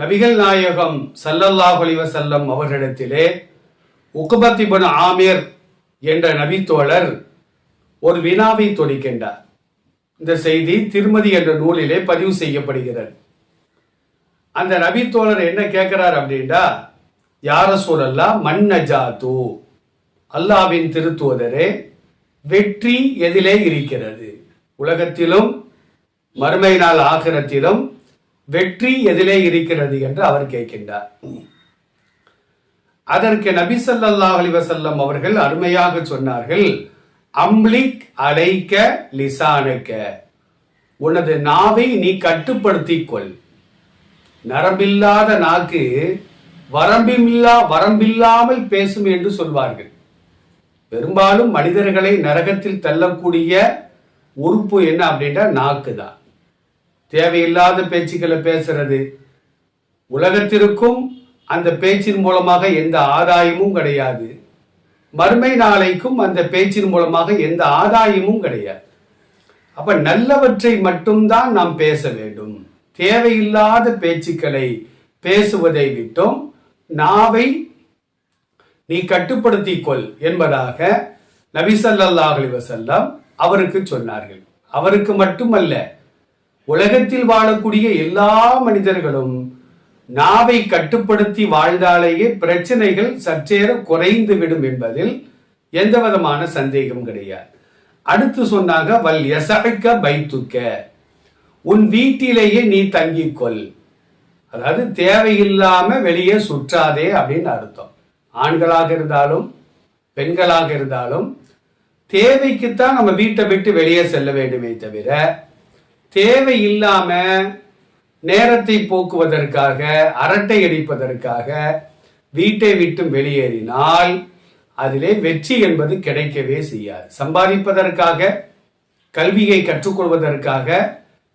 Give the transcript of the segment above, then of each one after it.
நபிகள் நாயகம் சல்லல்லாஹ் அலைஹி அவர்களிடத்திலே உக்குபத்திபன் ஆமீர் என்ற நபித்தோழர் ஒரு வினாவை தொடுக்கின்றார். இந்த செய்தி திருமதி என்ற நூலிலே பதிவு செய்யப்படுகிறது. அந்த நபித்தோழர் என்ன கேட்கிறார் அப்படின்னா யார சூழல்லா மன்னஜாத்து அல்லாவின் திருத்துவதரே வெற்றி எதிலே இருக்கிறது. உலகத்திலும் மறுமை நாள் ஆகிரத்திலும் வெற்றி எதிலே இருக்கிறது என்று அவர் கேட்கின்றார். அதற்கு நபி சல்லா அலிவசல்லம் அவர்கள் அருமையாக சொன்னார்கள் அம்லிக் அலைக்க லிசானுக்க. உனது நாவை நீ கட்டுப்படுத்திக் கொள் நரம்பில்லாத நாக்கு வரம்பில்லா வரம்பில்லாமல் பேசும் என்று சொல்வார்கள். பெரும்பாலும் மனிதர்களை நரகத்தில் தள்ளக்கூடிய உறுப்பு என்ன அப்படின்னா நாக்கு தான் தேவையில்லாத பேச்சுக்களை பேசுறது. உலகத்திற்கும் அந்த பேச்சின் மூலமாக எந்த ஆதாயமும் கிடையாது. மறுமை நாளைக்கும் அந்த பேச்சின் மூலமாக எந்த ஆதாயமும் கிடையாது. அப்ப நல்லவற்றை மட்டும்தான் நாம் பேச வேண்டும். தேவையில்லாத பேச்சுக்களை பேசுவதை விட்டும் நாவை நீ கட்டுப்படுத்தி கொள் என்பதாக நபி ஸல்லல்லாஹு அலைஹி அவருக்கு சொன்னார்கள். அவருக்கு மட்டுமல்ல உலகத்தில் வாழக்கூடிய எல்லா மனிதர்களும் நாவை கட்டுப்படுத்தி வாழ்ந்தாலேயே பிரச்சனைகள் சற்றேற குறைந்து விடும் என்பதில் எந்த விதமான சந்தேகம் கிடையாது. அடுத்து சொன்னாங்க வல் எசக்க பைத்துக்க. உன் வீட்டிலேயே நீ தங்கிக்கொள். அதாவது தேவையில்லாம வெளியே சுற்றாதே அப்படின்னு அர்த்தம். ஆண்களாக இருந்தாலும் பெண்களாக இருந்தாலும் தேவைக்குத்தான் நம்ம வீட்டை விட்டு வெளியே செல்ல வேண்டுமே தவிர தேவை இல்லாம நேரத்தை போக்குவதற்காக அரட்டை அடிப்பதற்காக வீட்டை விட்டு வெளியேறினால் அதிலே வெற்றி என்பது கிடைக்கவே செய்யாது. சம்பாதிப்பதற்காக கல்வியை கற்றுக்கொள்வதற்காக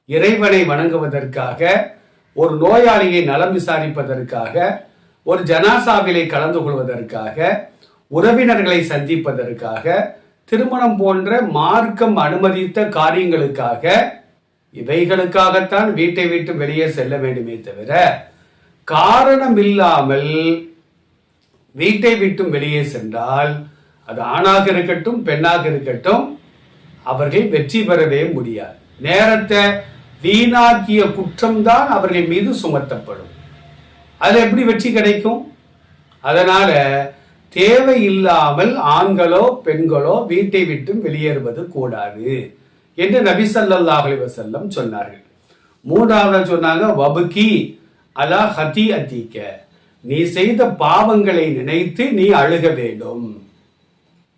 இறைவனை வணங்குவதற்காக ஒரு நோயாளியை நலம் விசாரிப்பதற்காக ஒரு ஜனாசாவிலை கலந்து கொள்வதற்காக உறவினர்களை சந்திப்பதற்காக திருமணம் போன்ற மார்க்கம் அனுமதித்த காரியங்களுக்காக இவைகளுக்காகத்தான் வீட்டை விட்டு வெளியே செல்ல வேண்டுமே தவிர காரணம் இல்லாமல் வீட்டை விட்டு வெளியே சென்றால் அது ஆணாக இருக்கட்டும் பெண்ணாக இருக்கட்டும் அவர்கள் வெற்றி பெறவே முடியாது. நேரத்தை வீணாக்கிய குற்றம்தான் அவர்கள் மீது சுமத்தப்படும். அதில் எப்படி வெற்றி கிடைக்கும்? அதனால தேவையில்லாமல் ஆண்களோ பெண்களோ வீட்டை விட்டு வெளியேறுவது கூடாது. என்று நபி ஸல்லல்லாஹு அலைஹி சொன்னார்கள். மூன்றாவது சொன்னாங்க வபுகி அலா ஹதி அத்திக்க நீ செய்த பாவங்களை நினைத்து நீ அழுக வேண்டும்.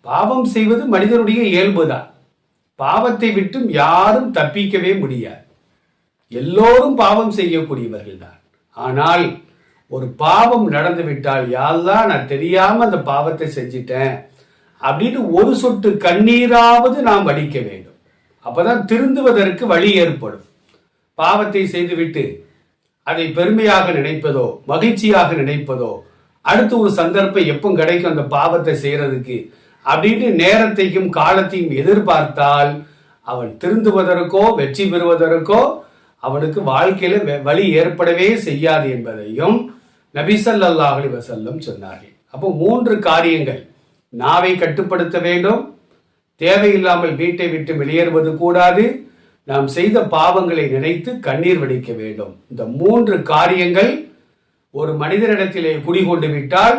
பாவம் செய்வது மனிதனுடைய இயல்புதான். பாவத்தை விட்டும் யாரும் தப்பிக்கவே முடியாது. எல்லோரும் பாவம் செய்யக்கூடியவர்கள் தான் ஆனால் ஒரு பாவம் நடந்து விட்டால் யாரெல்லாம் நான் தெரியாம அந்த பாவத்தை செஞ்சிட்டேன். அப்படின்னு ஒரு சொட்டு கண்ணீராவது நாம் வடிக்க வேண்டும். அப்பதான் திருந்துவதற்கு வழி ஏற்படும். பாவத்தை செய்துவிட்டு அதை பெருமையாக நினைப்பதோ மகிழ்ச்சியாக நினைப்பதோ அடுத்து ஒரு சந்தர்ப்பம் எப்போ கிடைக்கும் அந்த பாவத்தை செய்யறதுக்கு அப்படின்னு நேரத்தையும் காலத்தையும் எதிர்பார்த்தால் அவன் திருந்துவதற்கோ வெற்றி பெறுவதற்கோ அவனுக்கு வாழ்க்கையில வழி ஏற்படவே செய்யாது என்பதையும் நபி வசல்லம் சொன்னார்கள். அப்போ மூன்று காரியங்கள் நாவை கட்டுப்படுத்த வேண்டும் தேவையில்லாமல் வீட்டை விட்டு வெளியேறுவது கூடாது. நாம் செய்த பாவங்களை நினைத்து கண்ணீர் வடிக்க வேண்டும். இந்த மூன்று காரியங்கள் ஒரு மனிதனிடத்திலே குடிகொண்டு விட்டால்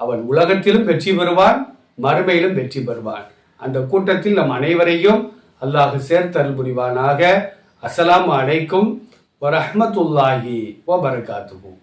அவன் உலகத்திலும் வெற்றி பெறுவான் மறுமையிலும் வெற்றி பெறுவான். அந்த கூட்டத்தில் நம் அனைவரையும் அல்லாஹ் சேர்த்தல் புரிவானாக. அஸ்லாம் அலைக்கும் வரஹமத்துல்லாஹி ஓ பரகாத்துவோம்